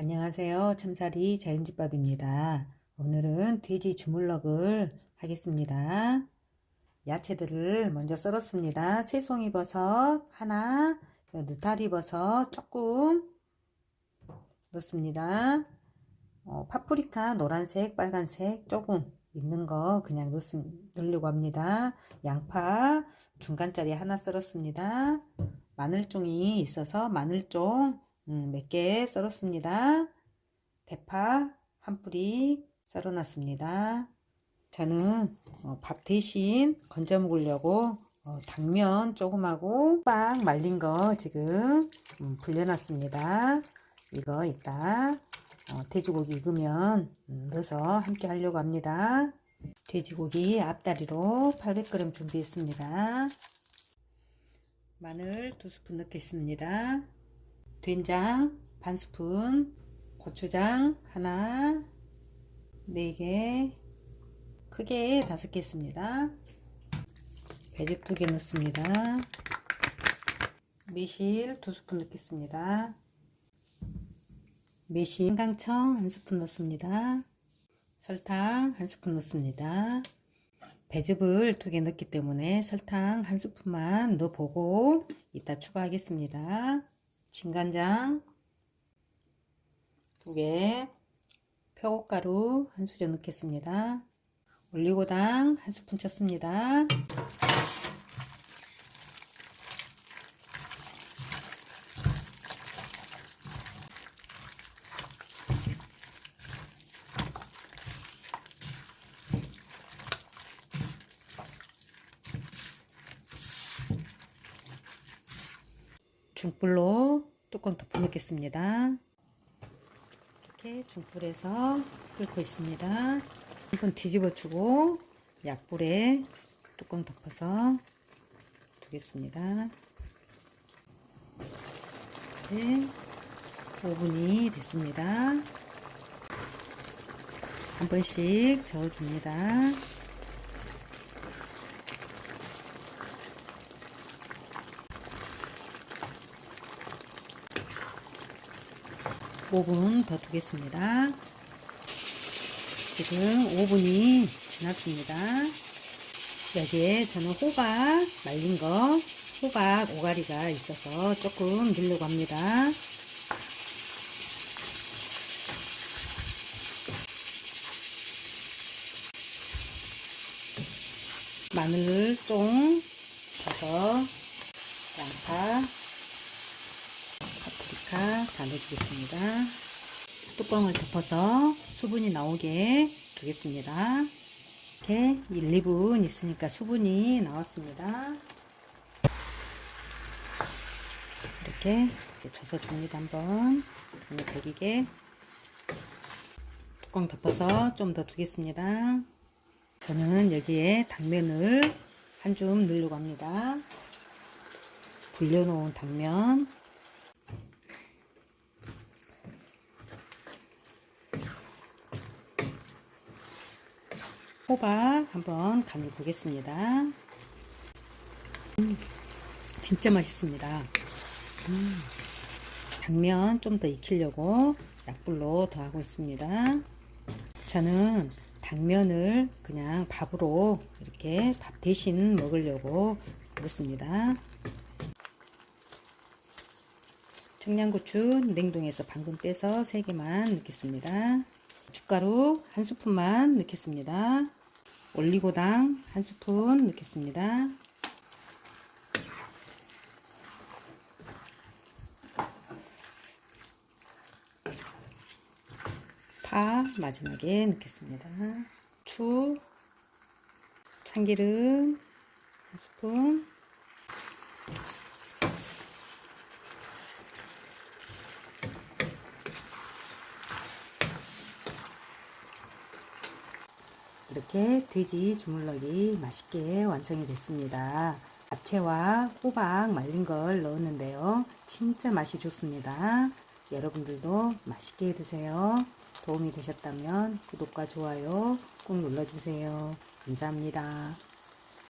안녕하세요. 참사리 자연집밥입니다. 오늘은 돼지 주물럭을 하겠습니다. 야채들을 먼저 썰었습니다. 새송이 버섯 하나, 느타리 버섯 조금 넣습니다. 어, 파프리카 노란색, 빨간색 조금 있는 거 그냥 넣, 넣으려고 합니다. 양파 중간짜리 하나 썰었습니다. 마늘종이 있어서 마늘종 음, 몇 개 썰었습니다. 대파 한 뿌리 썰어놨습니다. 저는 어, 밥 대신 건져 먹으려고 어, 당면 조금하고 빵 말린 거 지금 음, 불려놨습니다. 이거 이따 어, 돼지고기 익으면 음, 넣어서 함께 하려고 합니다. 돼지고기 앞다리로 800g 준비했습니다. 마늘 두 스푼 넣겠습니다. 된장 반 스푼, 고추장 하나, 네 개, 크게 다섯 개 있습니다. 배즙 두 개 넣습니다. 매실 두 스푼 넣겠습니다. 매실 강청 한 스푼 넣습니다. 설탕 한 스푼 넣습니다. 배즙을 두 개 넣기 때문에 설탕 한 스푼만 넣어보고 이따 추가하겠습니다. 진간장 두 개, 표고가루 한 수저 넣겠습니다. 올리고당 한 스푼 쳤습니다. 중불로 뚜껑 덮어 놓겠습니다. 이렇게 중불에서 끓고 있습니다. 한번 뒤집어 주고 약불에 뚜껑 덮어서 두겠습니다. 네, 5분이 됐습니다. 한 번씩 저어줍니다. 5분 더 두겠습니다. 지금 5분이 지났습니다. 여기에 저는 호박 말린 거, 호박 오가리가 있어서 조금 넣으려고 합니다. 마늘 좀 버섯, 양파, 다 넣어주겠습니다. 뚜껑을 덮어서 수분이 나오게 두겠습니다. 이렇게 1, 2분 있으니까 수분이 나왔습니다. 이렇게 젖어 줍니다. 한번 배기게 뚜껑 덮어서 좀 더 두겠습니다. 저는 여기에 당면을 한 줌 넣으려고 합니다. 불려놓은 당면 호박 한번 간을 보겠습니다. 음, 진짜 맛있습니다. 음, 당면 좀 더 익히려고 약불로 더 하고 있습니다. 저는 당면을 그냥 밥으로 이렇게 밥 대신 먹으려고 그렇습니다. 청양고추 냉동해서 방금 빼서 3개만 넣겠습니다. 죽가루 한 스푼만 넣겠습니다. 올리고당 한 스푼 넣겠습니다. 파 마지막에 넣겠습니다. 추, 참기름 한 스푼, 이렇게 돼지 주물럭이 맛있게 완성이 됐습니다. 잡채와 호박 말린 걸 넣었는데요. 진짜 맛이 좋습니다. 여러분들도 맛있게 드세요. 도움이 되셨다면 구독과 좋아요 꼭 눌러주세요. 감사합니다.